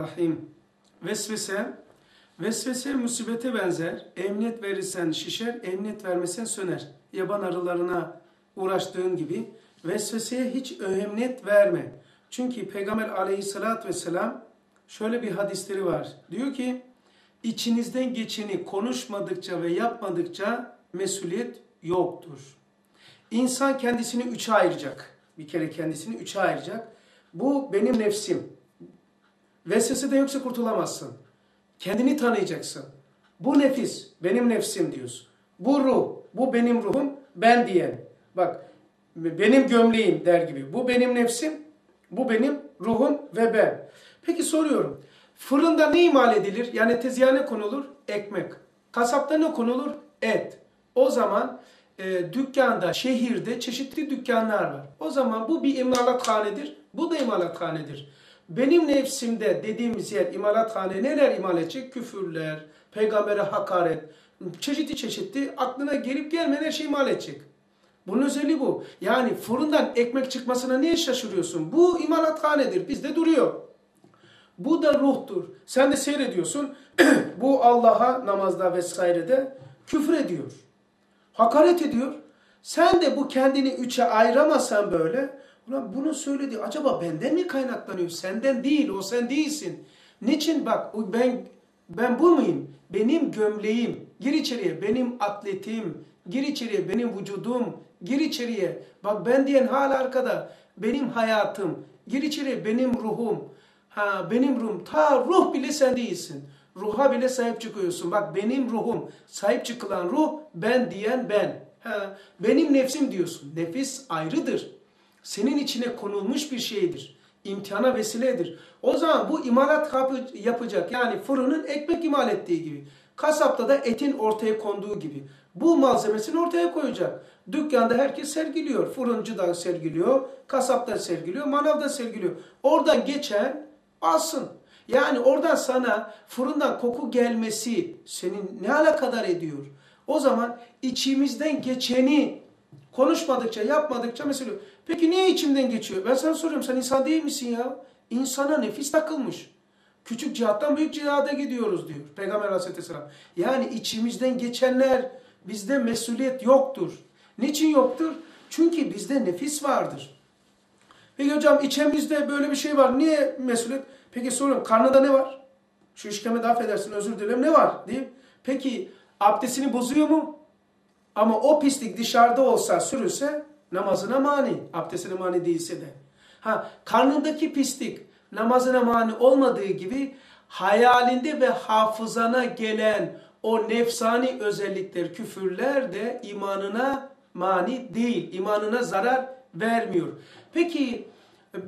Rahim. Vesvese, vesvese musibete benzer. Emniyet verirsen şişer, emniyet vermesen söner. Yaban arılarına uğraştığın gibi vesveseye hiç emniyet verme. Çünkü Peygamber aleyhissalatü vesselam şöyle bir hadisleri var. Diyor ki, içinizden geçeni konuşmadıkça ve yapmadıkça mesuliyet yoktur. İnsan kendisini üçe ayıracak. Bir kere kendisini üçe ayıracak. Bu benim nefsim. Vesvese de yoksa kurtulamazsın. Kendini tanıyacaksın. Bu nefis, benim nefsim diyorsun. Bu ruh, bu benim ruhum, ben diyen. Bak, benim gömleğim der gibi. Bu benim nefsim, bu benim ruhum ve ben. Peki soruyorum. Fırında ne imal edilir? Yani tezgaha ne konulur? Ekmek. Kasapta ne konulur? Et. O zaman e, dükkanda, şehirde çeşitli dükkanlar var. O zaman bu bir imalathanedir. Bu da imalathanedir. Benim nefsimde dediğimiz yer imalathane neler imal edecek? Küfürler, peygambere hakaret, çeşitli çeşitli aklına gelip gelmeyen her şey imal edecek. Bunun özelliği bu. Yani fırından ekmek çıkmasına niye şaşırıyorsun? Bu imalathanedir. Bizde duruyor. Bu da ruhtur. Sen de seyrediyorsun. bu Allah'a namazda vesairede küfür ediyor. Hakaret ediyor. Sen de bu kendini üçe ayıramasan böyle Ulan bunu söyledi. Acaba benden mi kaynaklanıyor? Senden değil. O sen değilsin. Niçin? Bak ben ben bu muyum? Benim gömleğim. Gir içeriye. Benim atletim. Gir içeriye. Benim vücudum. Gir içeriye. Bak ben diyen hala arkada. Benim hayatım. Gir içeriye. Benim ruhum. Ha benim ruhum. Ta ruh bile sen değilsin. Ruha bile sahip çıkıyorsun. Bak benim ruhum. Sahip çıkılan ruh ben diyen ben. Ha, benim nefsim diyorsun. Nefis ayrıdır senin içine konulmuş bir şeydir. İmtihana vesiledir. O zaman bu imalat yapacak. Yani fırının ekmek imal ettiği gibi. Kasapta da etin ortaya konduğu gibi. Bu malzemesini ortaya koyacak. Dükkanda herkes sergiliyor. Fırıncı da sergiliyor. Kasap da sergiliyor. Manav da sergiliyor. Oradan geçen alsın. Yani oradan sana fırından koku gelmesi senin ne alakadar ediyor? O zaman içimizden geçeni konuşmadıkça, yapmadıkça mesela Peki niye içimden geçiyor? Ben sana soruyorum sen insan değil misin ya? İnsana nefis takılmış. Küçük cihattan büyük cihada gidiyoruz diyor Peygamber aleyhisselam. Yani içimizden geçenler bizde mesuliyet yoktur. Niçin yoktur? Çünkü bizde nefis vardır. Peki hocam içimizde böyle bir şey var. Niye mesuliyet? Peki soruyorum karnında ne var? Şu işkeme de affedersin özür dilerim ne var? Değil Peki abdestini bozuyor mu? Ama o pislik dışarıda olsa sürülse namazına mani, abdestine mani değilse de. Ha, karnındaki pislik namazına mani olmadığı gibi hayalinde ve hafızana gelen o nefsani özellikler, küfürler de imanına mani değil, imanına zarar vermiyor. Peki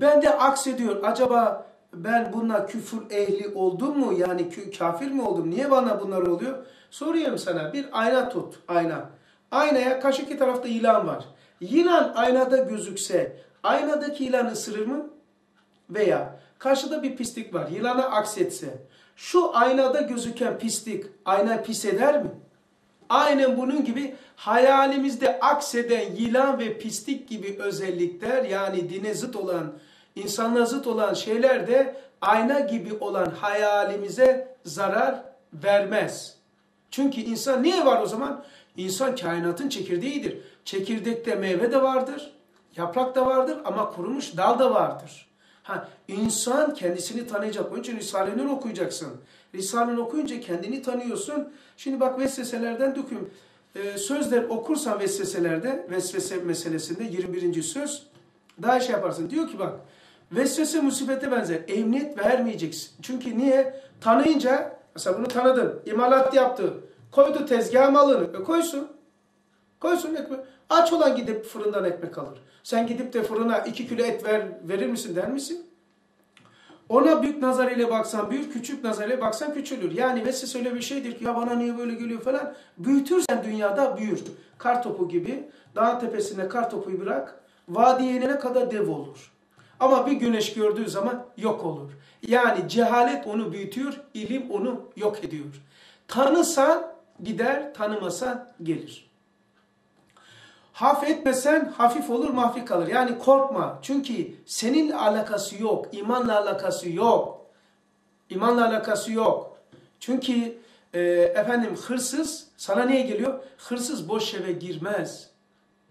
ben de aksediyor. Acaba ben bununla küfür ehli oldum mu? Yani kafir mi oldum? Niye bana bunlar oluyor? Soruyorum sana. Bir ayna tut. Ayna. Aynaya karşı iki tarafta ilan var. Yılan aynada gözükse aynadaki yılan ısırır mı? Veya karşıda bir pislik var yılana aksetse şu aynada gözüken pislik ayna pis eder mi? Aynen bunun gibi hayalimizde akseden yılan ve pislik gibi özellikler yani dine zıt olan, insanla zıt olan şeyler de ayna gibi olan hayalimize zarar vermez. Çünkü insan niye var o zaman? İnsan kainatın çekirdeğidir. Çekirdekte meyve de vardır, yaprak da vardır ama kurumuş dal da vardır. Ha, insan kendisini tanıyacak. Onun için Risale'ni okuyacaksın. Risale'ni okuyunca kendini tanıyorsun. Şimdi bak vesveselerden döküm. Ee, sözler okursan vesveselerde, vesvese meselesinde 21. söz daha şey yaparsın. Diyor ki bak, vesvese musibete benzer. Emniyet vermeyeceksin. Çünkü niye? Tanıyınca, mesela bunu tanıdın, imalat yaptı, koydu tezgaha malını, e koysun. Koysun ekmek. Aç olan gidip fırından ekmek alır. Sen gidip de fırına iki kilo et ver, verir misin der misin? Ona büyük nazarıyla baksan büyür, küçük nazarıyla baksan küçülür. Yani vesvese öyle bir şeydir ki ya bana niye böyle geliyor falan. Büyütürsen dünyada büyür. Kar topu gibi dağ tepesine kar topuyu bırak. Vadiye inene kadar dev olur. Ama bir güneş gördüğü zaman yok olur. Yani cehalet onu büyütüyor, ilim onu yok ediyor. Tanısan gider, tanımasan gelir. Haf etmesen hafif olur mahfi kalır. Yani korkma. Çünkü senin alakası yok. imanla alakası yok. İmanla alakası yok. Çünkü e, efendim hırsız sana niye geliyor? Hırsız boş eve girmez.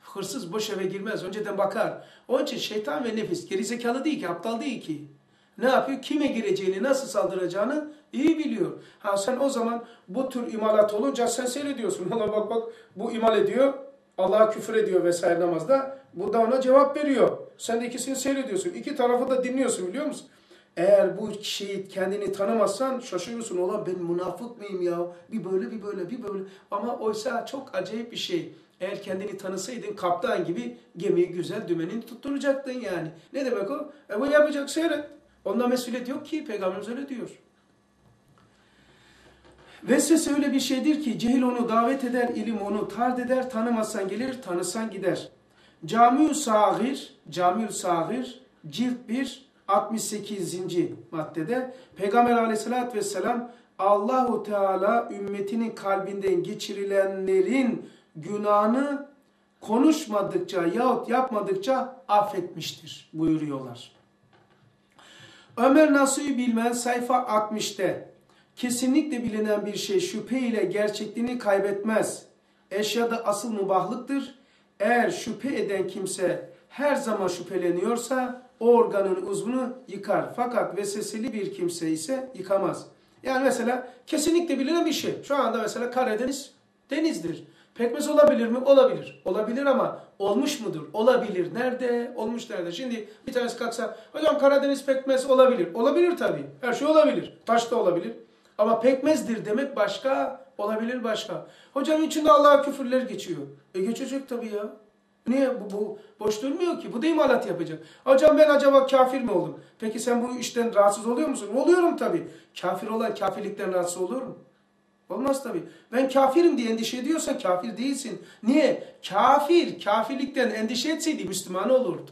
Hırsız boş eve girmez. Önceden bakar. Onun için şeytan ve nefis gerizekalı değil ki, aptal değil ki. Ne yapıyor? Kime gireceğini, nasıl saldıracağını iyi biliyor. Ha sen o zaman bu tür imalat olunca sen seyrediyorsun. Ona bak bak bu imal ediyor. Allah'a küfür ediyor vesaire namazda. Bu da ona cevap veriyor. Sen de ikisini seyrediyorsun. İki tarafı da dinliyorsun biliyor musun? Eğer bu kişiyi kendini tanımazsan şaşırıyorsun. Ulan ben münafık mıyım ya? Bir böyle bir böyle bir böyle. Ama oysa çok acayip bir şey. Eğer kendini tanısaydın kaptan gibi gemiyi güzel dümenini tutturacaktın yani. Ne demek o? E bu yapacak seyret. Onda mesuliyet yok ki. Peygamberimiz öyle diyor. Vesvese öyle bir şeydir ki cehil onu davet eder, ilim onu tard eder, tanımazsan gelir, tanısan gider. Camiül Sagir, Camiül Sagir, cilt 1, 68. maddede Peygamber aleyhissalatü vesselam Allahu Teala ümmetinin kalbinden geçirilenlerin günahını konuşmadıkça yahut yapmadıkça affetmiştir buyuruyorlar. Ömer Nasuhi Bilmen sayfa 60'te kesinlikle bilinen bir şey şüphe ile gerçekliğini kaybetmez. Eşyada asıl mubahlıktır. Eğer şüphe eden kimse her zaman şüpheleniyorsa o organın uzvunu yıkar. Fakat vesveseli bir kimse ise yıkamaz. Yani mesela kesinlikle bilinen bir şey. Şu anda mesela Karadeniz denizdir. Pekmez olabilir mi? Olabilir. Olabilir ama olmuş mudur? Olabilir. Nerede? Olmuş nerede? Şimdi bir tanesi kalksa hocam Karadeniz pekmez olabilir. Olabilir tabii. Her şey olabilir. Taş da olabilir. Ama pekmezdir demek başka, olabilir başka. Hocam içinde Allah'a küfürler geçiyor. E geçecek tabii ya. Niye? Bu, bu boş durmuyor ki. Bu da imalat yapacak. Hocam ben acaba kafir mi oldum? Peki sen bu işten rahatsız oluyor musun? Oluyorum tabii. Kafir olan kafirlikten rahatsız olur mu? Olmaz tabii. Ben kafirim diye endişe ediyorsan kafir değilsin. Niye? Kafir, kafirlikten endişe etseydi Müslüman olurdu.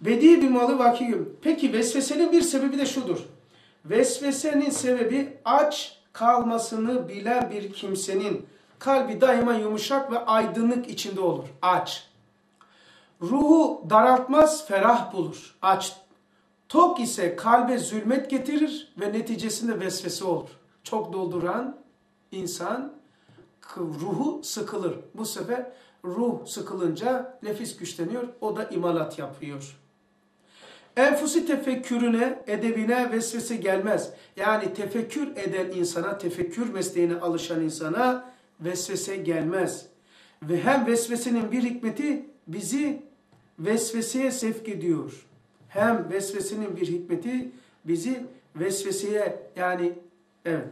Bedi bir malı vakiyüm. Peki vesvesenin bir sebebi de şudur. Vesvesenin sebebi aç kalmasını bilen bir kimsenin kalbi daima yumuşak ve aydınlık içinde olur. Aç. Ruhu daraltmaz, ferah bulur. Aç. Tok ise kalbe zulmet getirir ve neticesinde vesvese olur. Çok dolduran insan ruhu sıkılır. Bu sefer ruh sıkılınca nefis güçleniyor. O da imalat yapıyor. Enfusi tefekkürüne, edebine vesvese gelmez. Yani tefekkür eden insana, tefekkür mesleğine alışan insana vesvese gelmez. Ve hem vesvesenin bir hikmeti bizi vesveseye sevk ediyor. Hem vesvesenin bir hikmeti bizi vesveseye yani evet.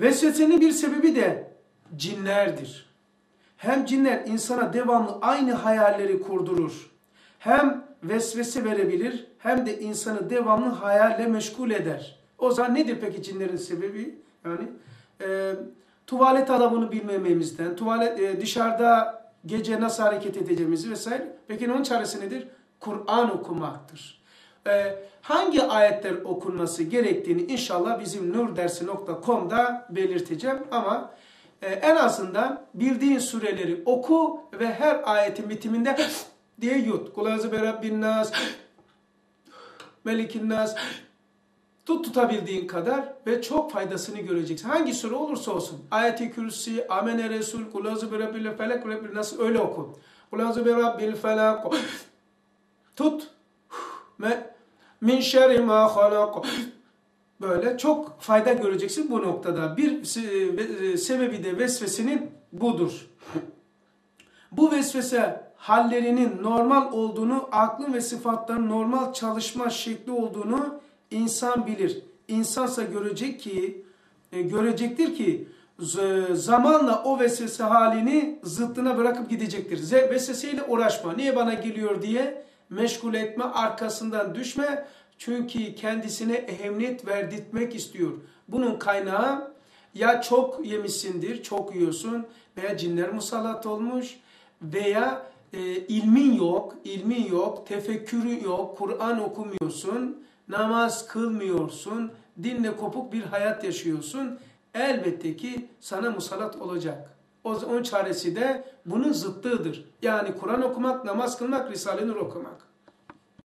Vesvesenin bir sebebi de cinlerdir. Hem cinler insana devamlı aynı hayalleri kurdurur. Hem vesvese verebilir hem de insanı devamlı hayalle meşgul eder. O zaman nedir peki cinlerin sebebi? Yani e, tuvalet adabını bilmememizden, tuvalet e, dışarıda gece nasıl hareket edeceğimizi vesaire. Peki onun çaresi nedir? Kur'an okumaktır. E, hangi ayetler okunması gerektiğini inşallah bizim nurdersi.com'da belirteceğim ama e, en azından bildiğin sureleri oku ve her ayetin bitiminde diye yut. Kulazı be Rabbin nas, Melikin nas, tut tutabildiğin kadar ve çok faydasını göreceksin. Hangi sure olursa olsun. Ayet-i Kürsi, Amene Resul, Kulazı be Rabbil felak, Rabbil nas öyle oku. Kulazı be Rabbil felak, tut. Min şerri ma halak. Böyle çok fayda göreceksin bu noktada. Bir sebebi de vesvesenin budur. Bu vesvese hallerinin normal olduğunu, aklın ve sıfatların normal çalışma şekli olduğunu insan bilir. İnsansa görecek ki, e, görecektir ki zamanla o vesvese halini zıttına bırakıp gidecektir. Vesveseyle uğraşma. Niye bana geliyor diye meşgul etme, arkasından düşme. Çünkü kendisine ehemmiyet verdirtmek istiyor. Bunun kaynağı ya çok yemişsindir, çok yiyorsun veya cinler musallat olmuş veya e, ilmin yok, ilmin yok, tefekkürün yok, Kur'an okumuyorsun, namaz kılmıyorsun, dinle kopuk bir hayat yaşıyorsun. Elbette ki sana musallat olacak. Onun çaresi de bunun zıttığıdır. Yani Kur'an okumak, namaz kılmak, Risale-i Nur okumak.